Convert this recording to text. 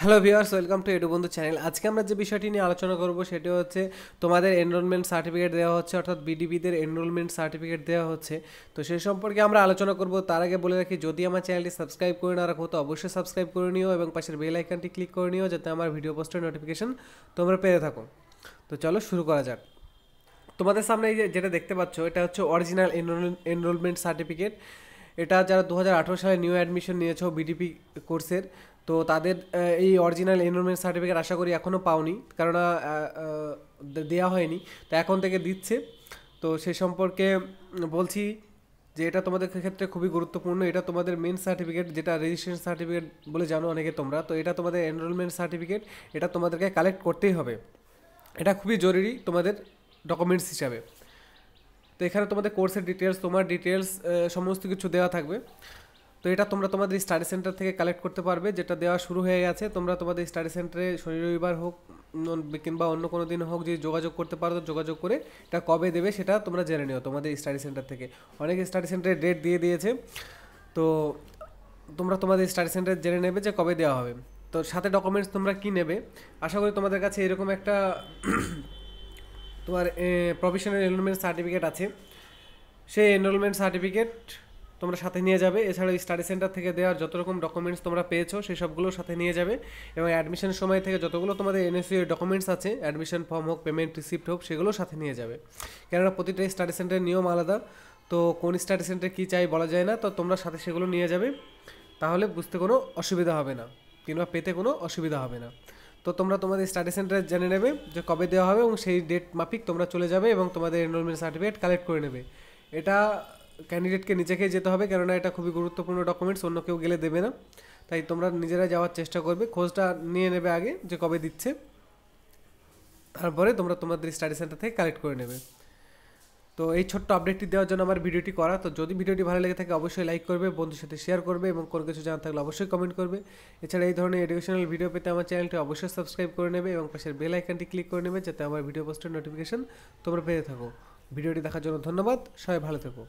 Hello viewers welcome to edu Bondhu channel আজকে আমরা যে বিষয়টি নিয়ে আলোচনা করব সেটি হচ্ছে তোমাদের এনরোলমেন্ট সার্টিফিকেট দেওয়া হচ্ছে, অর্থাৎ বিডিবিদের এনরোলমেন্ট সার্টিফিকেট দেওয়া হচ্ছে। তো সেই সম্পর্কে আমরা আলোচনা করব। তার আগে বলে রাখি, যদি আমার চ্যানেলটি সাবস্ক্রাইব করে না রাখো, তো অবশ্যই সাবস্ক্রাইব করে নিও এবং পাশের বেল আইকনটি ক্লিক করে নিও যাতে আমার ভিডিও পোস্টের নোটিফিকেশন তোমরা পেয়ে থাকো। তো চলো শুরু করা যাক। তোমাদের সামনে এই যেটা দেখতে পাচ্ছ, এটা হচ্ছে অরিজিনাল এনরোলমেন্ট সার্টিফিকেট এটা যারা দু হাজার আঠেরো সালে নিউ অ্যাডমিশন নিয়েছো বিডিপি কোর্সের তো তাদের এই অরিজিনাল এনরোলমেন্ট সার্টিফিকেট আশা করি এখনও পাওনি, কেননা দেওয়া হয়নি, তো এখন থেকে দিচ্ছে। তো সে সম্পর্কে বলছি যে এটা তোমাদের ক্ষেত্রে খুবই গুরুত্বপূর্ণ, এটা তোমাদের মেন সার্টিফিকেট যেটা রেজিস্ট্রেশন সার্টিফিকেট বলে জানো অনেকে তোমরা, তো এটা তোমাদের এনরোলমেন্ট সার্টিফিকেট এটা তোমাদেরকে কালেক্ট করতেই হবে। এটা খুবই জরুরি তোমাদের ডকুমেন্টস হিসাবে। তো এখানে তোমাদের কোর্সের ডিটেলস তোমার ডিটেলস সমস্ত কিছু দেওয়া থাকবে। তো এটা তোমরা তোমাদের স্টাডি সেন্টার থেকে কালেক্ট করতে পারবে, যেটা দেওয়া শুরু হয়ে গেছে। তোমরা তোমাদের স্টাডি সেন্টারে শনি, রবিবার হোক কিংবা অন্য কোনো দিন হোক যদি যোগাযোগ করতে পারো, তো যোগাযোগ করে এটা কবে দেবে সেটা তোমরা জেনে নিও তোমাদের স্টাডি সেন্টার থেকে। অনেক স্টাডি সেন্টারে ডেট দিয়ে দিয়েছে। তো তোমরা তোমাদের স্টাডি সেন্টার জেনে নেবে যে কবে দেওয়া হবে। তো সাথে ডকুমেন্টস তোমরা কী নেবে? আশা করি তোমাদের কাছে এরকম একটা তোমার প্রফেশনাল এনরোলমেন্ট সার্টিফিকেট আছে। সেই এনরোলমেন্ট সার্টিফিকেট তোমরা সাথে নিয়ে যাবে। এছাড়াও স্টাডি সেন্টার থেকে দেওয়ার যত রকম ডকুমেন্টস তোমরা পেয়েছ, সেই সবগুলো সাথে নিয়ে যাবে। এবং অ্যাডমিশনের সময় থেকে যতগুলো তোমাদের এনএসইউ ডকুমেন্টস আছে অ্যাডমিশন ফর্ম হোক পেমেন্ট রিসিপ্ট হোক সেগুলো সাথে নিয়ে যাবে। কেননা প্রতিটা স্টাডি সেন্টারের নিয়ম আলাদা। তো কোন স্টাডি সেন্টার কী চাই বলা যায় না, তো তোমরা সাথে সেগুলো নিয়ে যাবে। তাহলে বুঝতে কোনো অসুবিধা হবে না, কিংবা পেতে কোনো অসুবিধা হবে না। তো তোমরা তোমাদের স্টাডি সেন্টারে জেনে নেবে যে কবে দেওয়া হবে এবং সেই ডেট মাফিক তোমরা চলে যাবে এবং তোমাদের এনরোলমেন্ট সার্টিফিকেট কালেক্ট করে নেবে। এটা ক্যান্ডিডেটকে নিজেকে যেতে হবে কেননা এটা খুবই গুরুত্বপূর্ণ ডকুমেন্টস অন্য কেউ গেলে দেবে না। তাই তোমরা নিজেরা যাওয়ার চেষ্টা করবে, খোঁজটা নিয়ে নেবে আগে যে কবে দিচ্ছে। তারপরে তোমরা তোমাদের স্টাডি সেন্টার থেকে কালেক্ট করে নেবে। তো এই ছোট্ট আপডেটটি দেওয়ার জন্য আমার ভিডিওটি করা। তো যদি ভিডিওটি ভালো লেগে থাকে, অবশ্যই লাইক করবে বন্ধুর সাথে শেয়ার করবে এবং কোনো কিছু জানা থাকলে অবশ্যই কমেন্ট করবে। এছাড়া এই ধরনের এডুকেশনাল ভিডিও পেতে আমার চ্যানেলটি অবশ্যই সাবস্ক্রাইব করে নেবে এবং পাশের বেল আইকনটি ক্লিক করে নেবে যাতে আমার ভিডিও পোস্টের নোটিফিকেশন তোমরা পেয়ে থাকো। ভিডিওটি দেখার জন্য ধন্যবাদ, সবাই ভালো থেকো।